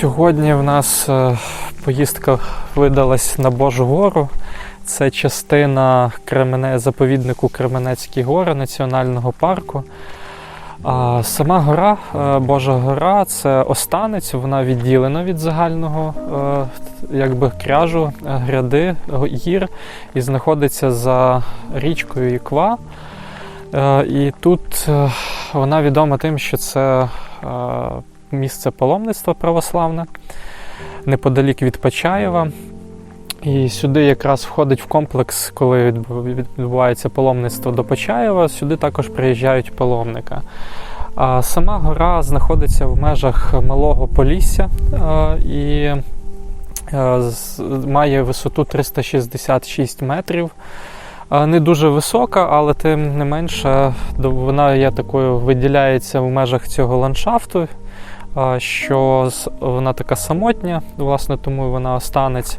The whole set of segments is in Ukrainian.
Сьогодні в нас е, поїздка видалась на Божу гору. Це частина Кремене, заповіднику Кременецькі гори національного парку. А сама гора, е, Божа гора, це останець, вона відділена від загального е, якби, кряжу гряди гір і знаходиться за річкою Іква. І тут вона відома тим, що це місце паломництва православне неподалік від Почаєва. І сюди якраз входить в комплекс, коли відбувається паломництво до Почаєва, сюди також приїжджають паломника. А сама гора знаходиться в межах Малого Полісся е, і е, має висоту 366 метрів. Е, Не дуже висока, але тим не менше вона є такою, виділяється в межах цього ландшафту, що вона така самотня, власне, тому вона останеться.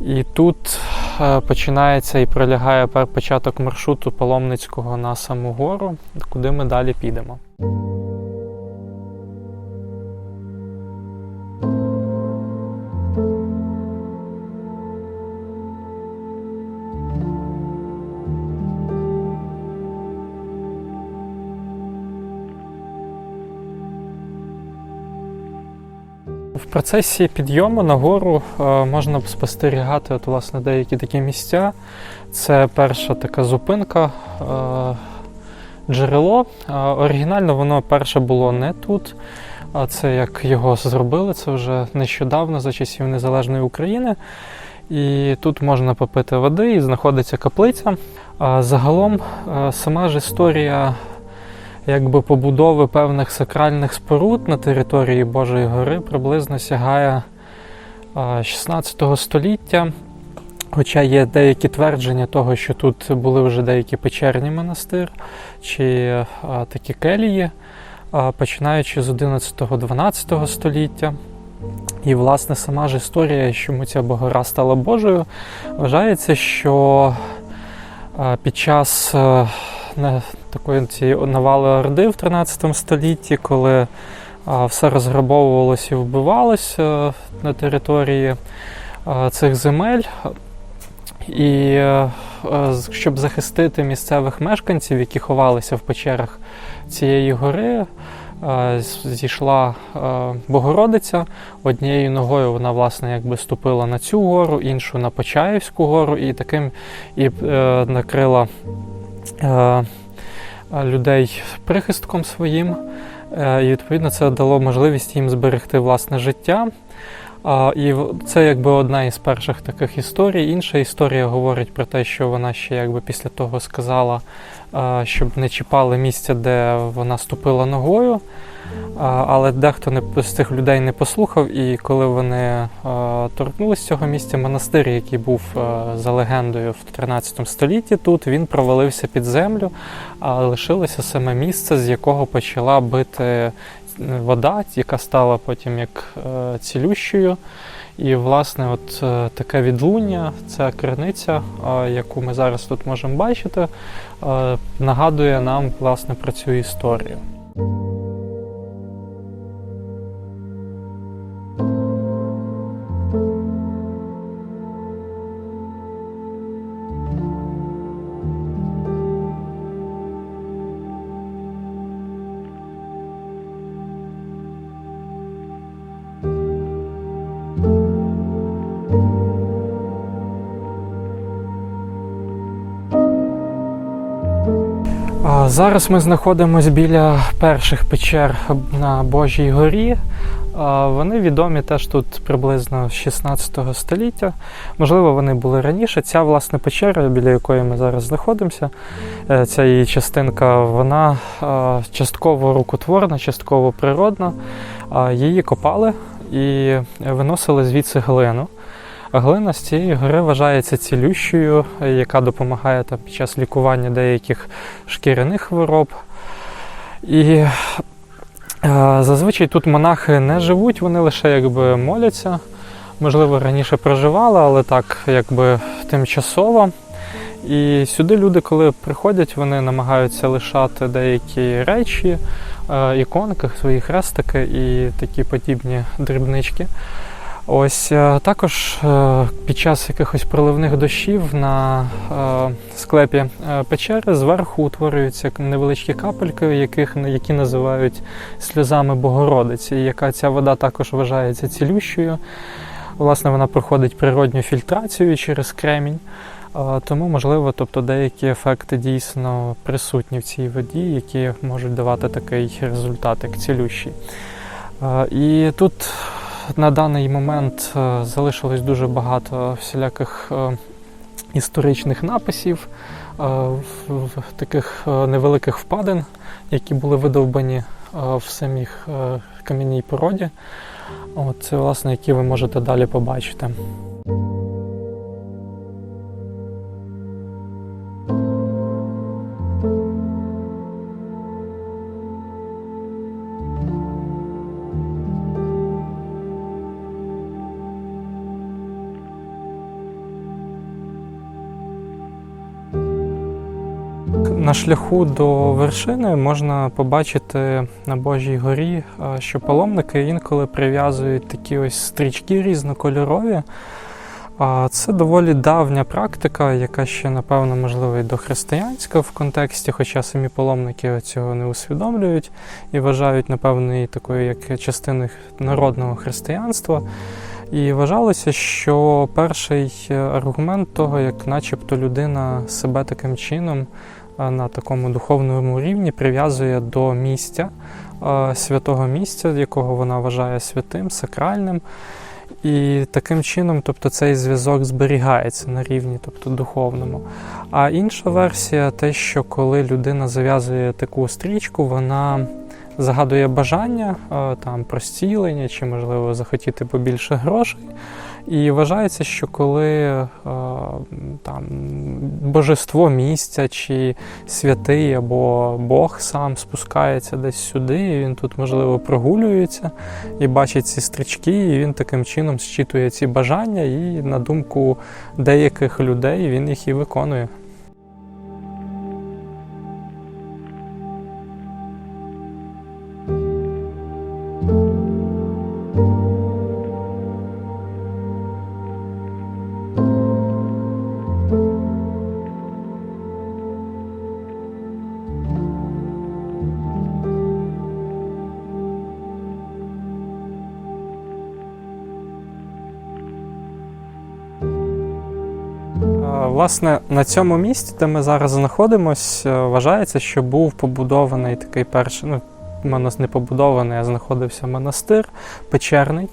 І тут е, починається і пролягає початок маршруту паломницького на саму гору, куди ми далі підемо. Процесі підйому на гору е, можна спостерігати от, власне, деякі такі місця. Це перша така зупинка, е, джерело. Е, оригінально воно перше було не тут. А це як його зробили, це вже нещодавно за часів Незалежної України. І тут можна попити води, і знаходиться каплиця. Загалом сама ж історія якби побудови певних сакральних споруд на території Божої гори приблизно сягає 16 століття. Хоча є деякі твердження того, що тут були вже деякі печерні монастир чи а, такі келії, а, починаючи з 11-12 століття. І, власне, сама ж історія, чому ця гора стала Божою, вважається, що а, під час е, такої цієї навали Орди в 13 столітті, коли все розграбовувалось і вбивалось на території цих земель. І е, е, щоб захистити місцевих мешканців, які ховалися в печерах цієї гори, е, зійшла Богородиця. Однією ногою вона, власне, якби ступила на цю гору, іншу на Почаївську гору, і таким і накрила людей прихистком своїм. Е, І відповідно це дало можливість їм зберегти власне життя. А, І це якби одна із перших таких історій. Інша історія говорить про те, що вона ще якби після того сказала, щоб не чіпали місця, де вона ступила ногою. Але дехто не з цих людей не послухав, і коли вони а, торкнулись цього місця, монастир, який був за легендою в 13 столітті, тут він провалився під землю, а лишилося саме місце, з якого почала бити вода, яка стала потім як е, цілющою. І, власне, от е, таке відлуння, ця криниця, е, яку ми зараз тут можемо бачити, нагадує нам власне про цю історію. Зараз ми знаходимося біля перших печер на Божій горі. Вони відомі теж тут приблизно з 16 століття. Можливо, вони були раніше. Ця власне печера, біля якої ми зараз знаходимося, е, ця її частинка, вона частково рукотворна, частково природна. Її копали і виносили звідси глину. Глина з цієї гори вважається цілющою, яка допомагає там, під час лікування деяких шкіряних хвороб. І е, зазвичай тут монахи не живуть, вони лише якби моляться. Можливо, раніше проживали, але так якби тимчасово. І сюди люди, коли приходять, вони намагаються лишати деякі речі, е, іконки, свої хрестики і такі подібні дрібнички. Ось е, також е, під час якихось проливних дощів на е, склепі печери зверху утворюються невеличкі капельки, яких, які називають сльозами Богородиці, яка ця вода також вважається цілющою. Власне, вона проходить природню фільтрацію через кремінь. Тому, можливо, тобто деякі ефекти дійсно присутні в цій воді, які можуть давати такий результат, як цілющий. І тут на даний момент е, залишилось дуже багато всіляких е, історичних написів, е, таких невеликих впадин, які були видовбані в самих кам'яній породі. От, це, власне, які ви можете далі побачити. На шляху до вершини можна побачити на Божій горі, е, що паломники інколи прив'язують такі ось стрічки різнокольорові. Це доволі давня практика, яка ще, напевно, можливо, і дохристиянська в контексті, хоча самі паломники цього не усвідомлюють і вважають, напевно, і такою як частиною народного християнства. І вважалося, що перший е, аргумент того, як начебто людина себе таким чином на такому духовному рівні прив'язує до місця, святого місця, якого вона вважає святим, сакральним. І таким чином, тобто, цей зв'язок зберігається на рівні, тобто духовному. А інша версія те, що коли людина зав'язує таку стрічку, вона загадує бажання там про зцілення чи, можливо, захотіти побільше грошей. І вважається, що коли е, там божество місця чи святий або Бог сам спускається десь сюди, і він тут, можливо, прогулюється і бачить ці стрічки, і він таким чином зчитує ці бажання, і на думку деяких людей він їх і виконує. Власне, на цьому місці, де ми зараз знаходимося, вважається, що був побудований такий перший, ну, монас- не побудований, а знаходився монастир печерний.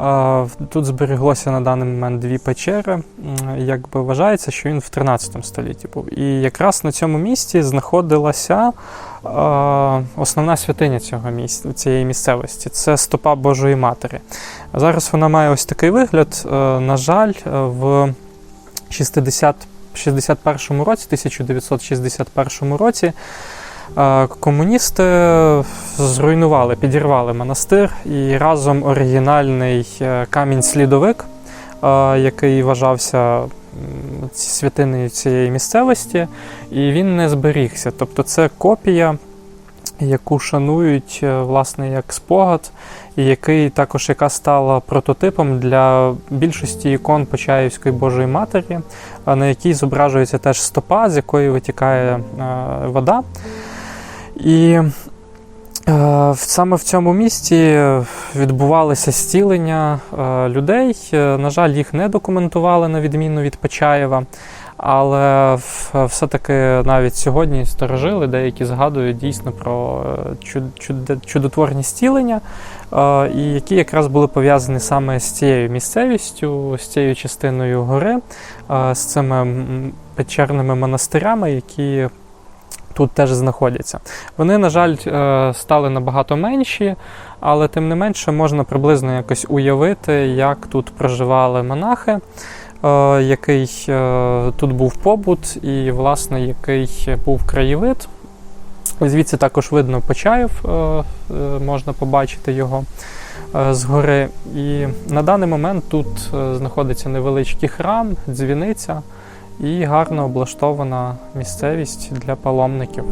Е, Тут збереглося на даний момент дві печери. Якби вважається, що він в 13 столітті був. І якраз на цьому місці знаходилася е, основна святиня цього місця, цієї місцевості. Це стопа Божої Матері. Зараз вона має ось такий вигляд. Е, На жаль, е, в 60, 61 році, 1961 році, е, комуністи зруйнували, підірвали монастир і разом оригінальний е, камінь-слідовик, е, який вважався святиною цієї місцевості, і він не зберігся. Тобто це копія, яку шанують е, власне як спогад, і який також яка стала прототипом для більшості ікон Почаївської Божої Матері, на якій зображується теж стопа, з якої витікає е, вода. І е, саме в цьому місті відбувалися зцілення е, людей. На жаль, їх не документували на відміну від Почаєва. Але все-таки навіть сьогодні старожили, деякі згадують дійсно про е, чуд- чуд- чудотворні зцілення, е, і які якраз були пов'язані саме з цією місцевістю, з цією частиною гори, е, з цими печерними монастирями, які тут теж знаходяться. Вони, на жаль, стали набагато менші, але тим не менше можна приблизно якось уявити, як тут проживали монахи. Е, Який е, тут був побут, і, власне, який був краєвид. Звідси також видно Почаїв, е, можна побачити його згори. І на даний момент тут знаходиться невеличкий храм, дзвіниця, і гарно облаштована місцевість для паломників.